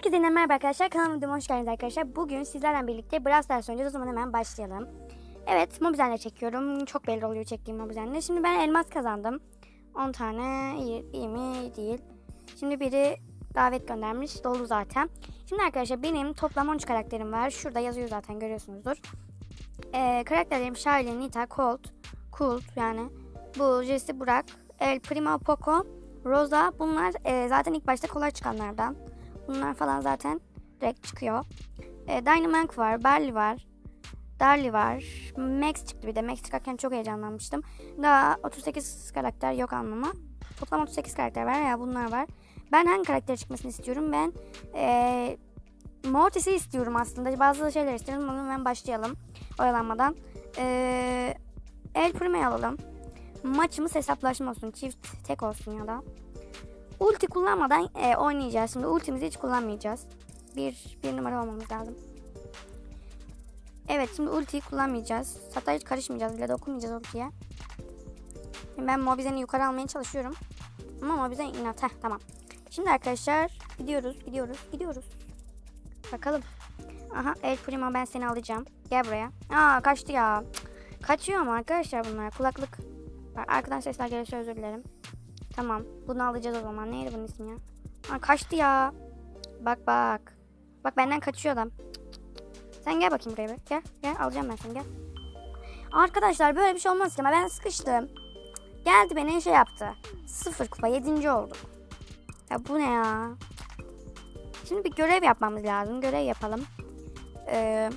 Herkese yeniden merhaba arkadaşlar. Kanalıma videoma hoş geldiniz arkadaşlar. Bugün sizlerle birlikte Brawl Stars oynayacağız. O zaman hemen başlayalım. Evet Mobizen'le çekiyorum. Çok belli oluyor çektiğim Mobizen'le. Şimdi ben elmas kazandım. 10 tane iyi, iyi mi? Değil. Şimdi biri davet göndermiş. Dolu zaten. Şimdi arkadaşlar benim toplam 13 karakterim var. Şurada yazıyor zaten görüyorsunuzdur. Ee, karakterlerim Charlie, Nita, Colt, Colt yani. Bu Jesse, Burak, El Primo, Poco, Rosa. Bunlar e, zaten ilk başta kolay çıkanlardan. Bunlar falan zaten direkt çıkıyor. E, Dynamite var, Barley var, Darly var. Max çıktı bir de. Max çıkarken çok heyecanlanmıştım. Daha 38 karakter yok almama. Toplam 38 karakter var ya bunlar var. Ben hangi karakter çıkmasını istiyorum? Ben e, Mortis'i istiyorum aslında. Bazı şeyler istiyorum. Onu hemen başlayalım. Oyalanmadan. E, El Primo'yu alalım. Maçımız hesaplaşma olsun. Çift tek olsun ya da. Ulti kullanmadan e, oynayacağız. Şimdi ultimizi hiç kullanmayacağız. Bir, bir numara olmamız lazım. Evet şimdi ultiyi kullanmayacağız. Hatta hiç karışmayacağız bile dokunmayacağız ultiye. Ben Mobizen'i yukarı almaya çalışıyorum. Ama Mobizen inat. Heh tamam. Şimdi arkadaşlar gidiyoruz gidiyoruz gidiyoruz. Bakalım. Aha El Primo ben seni alacağım. Gel buraya. Aa kaçtı ya. Kaçıyor ama arkadaşlar bunlar. Kulaklık. Arkadan sesler gelirse özür dilerim. Tamam. Bunu alacağız o zaman. Neydi bunun ismi ya? Aa, kaçtı ya. Bak bak. Bak benden kaçıyor adam. Sen gel bakayım buraya bir. Gel. Gel alacağım ben seni gel. Arkadaşlar böyle bir şey olmaz ki ama ben sıkıştım. Geldi beni şey yaptı. Sıfır kupa yedinci olduk. Ya bu ne ya? Şimdi bir görev yapmamız lazım. Görev yapalım. Ee,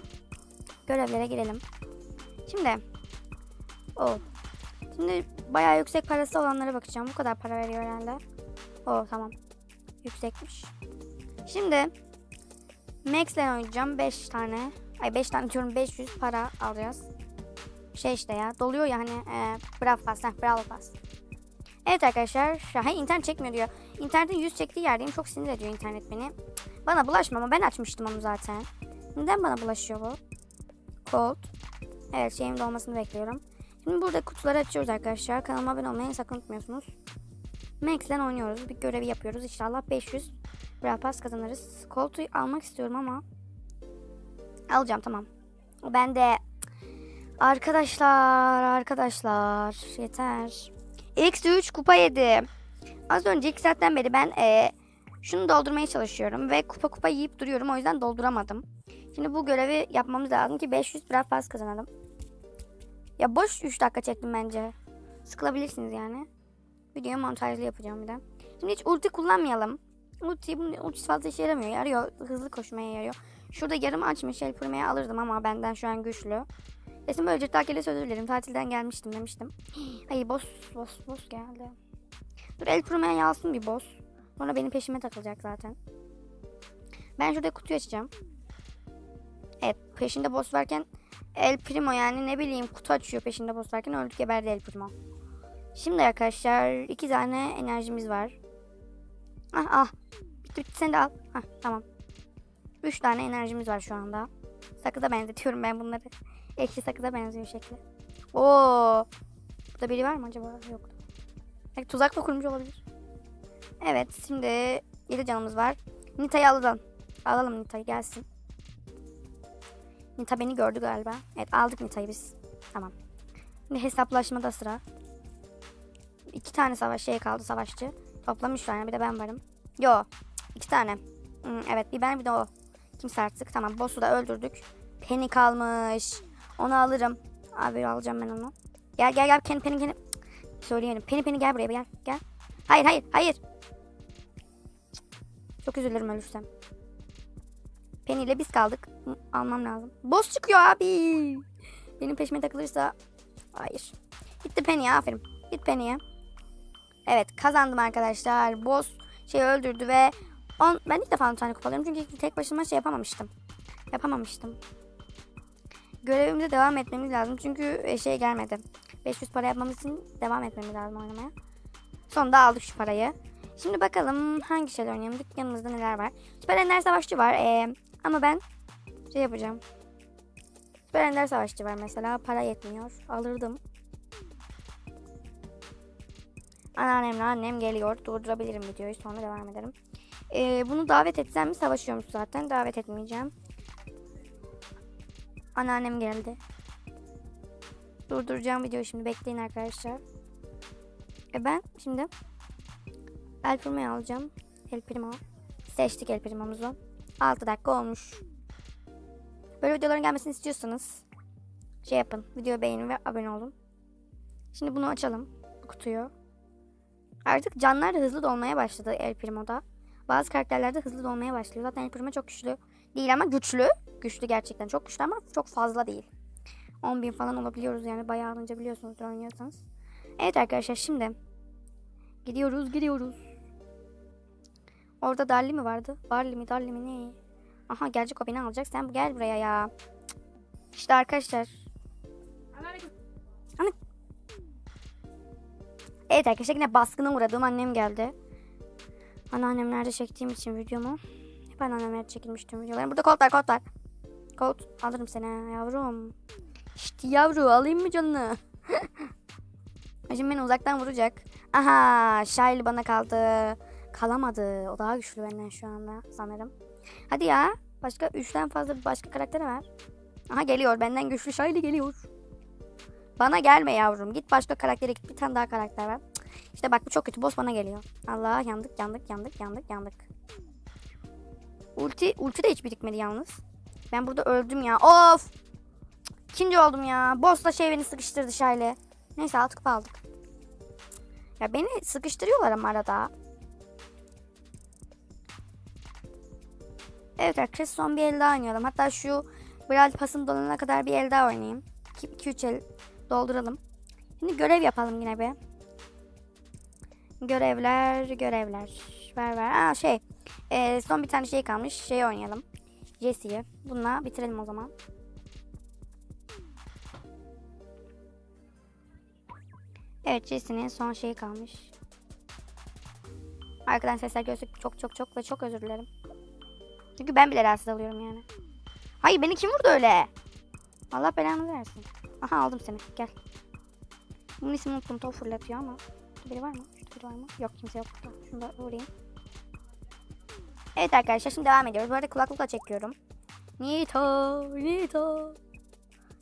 görevlere girelim. Şimdi. O. Şimdi bayağı yüksek parası olanlara bakacağım. Bu kadar para veriyor herhalde. O tamam. Yüksekmiş. Şimdi Max'le oynayacağım 5 tane. Ay 5 tane diyorum 500 para alacağız. Şey işte ya doluyor ya hani e, Bravo Pass. Heh, Bravo Pass. Evet arkadaşlar. Hayır internet çekmiyor diyor. İnternetin 100 çektiği yerdeyim. Çok sinir ediyor internet beni. Bana bulaşma ama ben açmıştım onu zaten. Neden bana bulaşıyor bu? Cold. Evet şeyimin dolmasını bekliyorum. Şimdi burada kutuları açıyoruz arkadaşlar. Kanalıma abone olmayı sakın unutmuyorsunuz. Max'le oynuyoruz. Bir görevi yapıyoruz. İnşallah 500 Brawl Pass kazanırız. Koltuğu almak istiyorum ama alacağım tamam. Ben de arkadaşlar arkadaşlar yeter. X3 kupa yedim. Az önce ilk saatten beri ben e, şunu doldurmaya çalışıyorum ve kupa kupa yiyip duruyorum. O yüzden dolduramadım. Şimdi bu görevi yapmamız lazım ki 500 Brawl Pass kazanalım. Ya boş 3 dakika çektim bence. Sıkılabilirsiniz yani. Videoyu montajlı yapacağım bir de. Şimdi hiç ulti kullanmayalım. Ulti, ultisi fazla işe yaramıyor. Yarıyor. Hızlı koşmaya yarıyor. Şurada yarım açmış el pürmeye alırdım ama benden şu an güçlü. Resim böylece takile özür dilerim. Tatilden gelmiştim demiştim. Ay boss boss boss geldi. Dur el pürmeye yalsın bir boss. Sonra benim peşime takılacak zaten. Ben şurada kutuyu açacağım. Evet peşinde boss varken El Primo yani ne bileyim kutu açıyor peşinde boss varken öldük geberdi El Primo. Şimdi arkadaşlar iki tane enerjimiz var. Ah ah. Bitti bitti sen de al. Hah tamam. Üç tane enerjimiz var şu anda. Sakıza benzetiyorum ben bunları. Ekşi sakıza benziyor şekli. Oo. Burada biri var mı acaba? Yok. Belki tuzak da kurmuş olabilir. Evet şimdi 7 canımız var. Nita'yı alalım. Alalım Nita'yı gelsin. Nita beni gördü galiba. Evet aldık Nita'yı biz. Tamam. Şimdi hesaplaşmada sıra. İki tane savaş şey kaldı savaşçı. Toplam üç tane bir de ben varım. Yo iki tane. Hmm, evet bir ben bir de o. Kimse artık. Tamam boss'u da öldürdük. Penny kalmış. Onu alırım. Abi alacağım ben onu. Gel gel gel Penny Penny Penny. Söyleyelim. Penny Penny gel buraya gel. Gel. Hayır hayır hayır. Çok üzülürüm ölürsem. Penny ile biz kaldık. Almam lazım. Boss çıkıyor abi. Benim peşime takılırsa. Hayır. Gitti Penny aferin. Git Penny'ye. Evet kazandım arkadaşlar. Boss şey öldürdü ve on, ben ilk defa 10 tane kupa alıyorum çünkü tek başıma şey yapamamıştım. Yapamamıştım. Görevimize devam etmemiz lazım çünkü e, şey gelmedi. 500 para yapmamız için devam etmemiz lazım oynamaya. Sonunda aldık şu parayı. Şimdi bakalım hangi şeyler oynayalım. Yanımızda neler var. Süper Ender Savaşçı var. Ee, ama ben şey yapacağım. Süper Ender Savaşçı var mesela. Para yetmiyor. Alırdım. Anneannemle annem geliyor. Durdurabilirim videoyu sonra devam ederim. Ee, bunu davet etsem mi savaşıyormuş zaten. Davet etmeyeceğim. Anneannem geldi. Durduracağım videoyu şimdi. Bekleyin arkadaşlar. E ben şimdi El alacağım. El Primo. Seçtik El Primo'muzu. 6 dakika olmuş. Böyle videoların gelmesini istiyorsanız şey yapın. Videoyu beğenin ve abone olun. Şimdi bunu açalım. Kutuyu. Artık canlar da hızlı dolmaya başladı El Primo'da. Bazı karakterlerde hızlı dolmaya başlıyor. Zaten El Primo çok güçlü değil ama güçlü. Güçlü gerçekten çok güçlü ama çok fazla değil. 10.000 falan olabiliyoruz yani bayağı alınca biliyorsunuz oynuyorsanız. Evet arkadaşlar şimdi gidiyoruz gidiyoruz. Orada Darli mi vardı? Barley mi Darli mi ne? Aha gelecek o beni alacak. Sen gel buraya ya. İşte arkadaşlar. Ana. Evet arkadaşlar yine baskına uğradığım annem geldi. Anneannemlerde çektiğim için videomu. Hep anneannemlerde çekilmiştim videolarım. Burada kolt var kolt alırım seni yavrum. İşte yavru alayım mı canını? Şimdi beni uzaktan vuracak. Aha Şail bana kaldı. Kalamadı. O daha güçlü benden şu anda sanırım. Hadi ya. Başka üçten fazla bir başka karakteri var. Aha geliyor. Benden güçlü Şaili geliyor. Bana gelme yavrum. Git başka karaktere git. Bir tane daha karakter. Cık. İşte bak bu çok kötü. Boss bana geliyor. Allah yandık yandık yandık yandık yandık. Ulti, ulti de hiç birikmedi yalnız. Ben burada öldüm ya. Of. İkinci oldum ya. Boss da şey beni sıkıştırdı Şaili. Neyse alt kupa aldık. Ya beni sıkıştırıyorlar ama arada. Evet arkadaşlar son bir el daha oynayalım. Hatta şu Brawl pasım dolana kadar bir el daha oynayayım. 2-3 el dolduralım. Şimdi görev yapalım yine be. Görevler, görevler. Ver ver. Aa şey. e, son bir tane şey kalmış. Şey oynayalım. Jesse'yi. Bununla bitirelim o zaman. Evet Jesse'nin son şeyi kalmış. Arkadan sesler görsek çok çok çok ve çok özür dilerim. Çünkü ben bile rahatsız oluyorum yani. Hayır beni kim vurdu öyle? Allah belanı versin. Aha aldım seni gel. Bunun ismini unuttum top fırlatıyor ama. Biri var mı? Biri var mı? Yok kimse yok. Şunu da vurayım. Evet arkadaşlar şimdi devam ediyoruz. Bu arada kulaklıkla çekiyorum. Nita, Nita.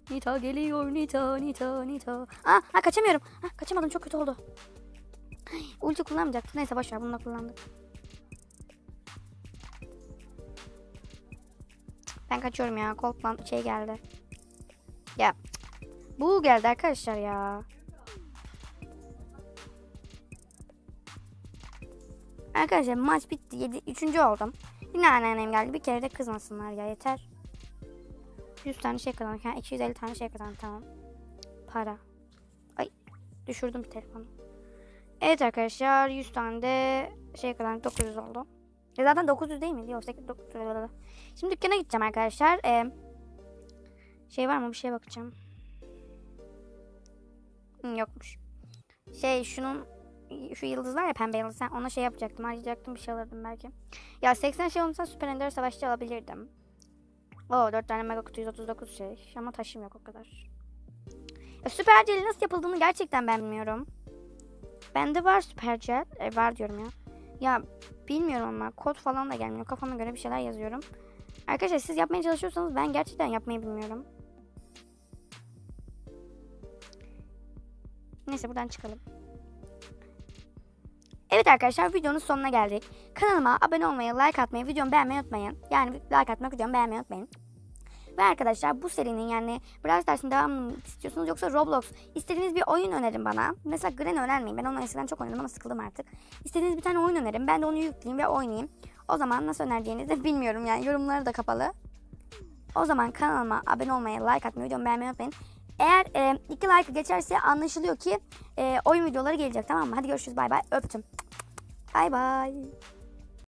Nita geliyor, Nita, Nita, Nita. Aa, ha, kaçamıyorum. Ha, kaçamadım çok kötü oldu. Ulti kullanmayacaktım. Neyse boşver bunu da kullandık. Ben kaçıyorum ya. Colt'lan şey geldi. Ya. Bu geldi arkadaşlar ya. Arkadaşlar maç bitti. 7 üçüncü oldum. Yine anneannem geldi. Bir kere de kızmasınlar ya yeter. 100 tane şey kazandık. Yani 250 tane şey kazandık tamam. Para. Ay düşürdüm bir telefonu. Evet arkadaşlar 100 tane de şey kazandık 900 oldu. E zaten 900 değil mi? Yok 8 900. Şimdi dükkana gideceğim arkadaşlar. Ee, şey var mı? Bir şeye bakacağım. Hı, yokmuş. Şey şunun şu yıldız var ya pembe yıldız. Sen ona şey yapacaktım. Harcayacaktım bir şey alırdım belki. Ya 80 şey olursa Süper Ender Savaşçı alabilirdim. Oo 4 tane mega kutu 139 şey. Ama taşım yok o kadar. Ya, süper Gel'i nasıl yapıldığını gerçekten ben bilmiyorum. Bende var Süper Gel. E, var diyorum ya. Ya bilmiyorum ama kod falan da gelmiyor. Kafama göre bir şeyler yazıyorum. Arkadaşlar siz yapmaya çalışıyorsanız ben gerçekten yapmayı bilmiyorum. Neyse buradan çıkalım. Evet arkadaşlar videonun sonuna geldik. Kanalıma abone olmayı, like atmayı, videomu beğenmeyi unutmayın. Yani like atmak, videomu beğenmeyi unutmayın. Ve arkadaşlar bu serinin yani Brawl Stars'ın devamını mı istiyorsunuz yoksa Roblox istediğiniz bir oyun önerin bana. Mesela Gren önermeyin. Ben onu eskiden çok oynadım ama sıkıldım artık. İstediğiniz bir tane oyun önerin. Ben de onu yükleyeyim ve oynayayım. O zaman nasıl önereceğinizi bilmiyorum yani. Yorumları da kapalı. O zaman kanalıma abone olmayı, like atmayı, videomu beğenmeyi unutmayın. Eğer e, iki like geçerse anlaşılıyor ki e, oyun videoları gelecek tamam mı? Hadi görüşürüz bay bay. Öptüm. Bay bay.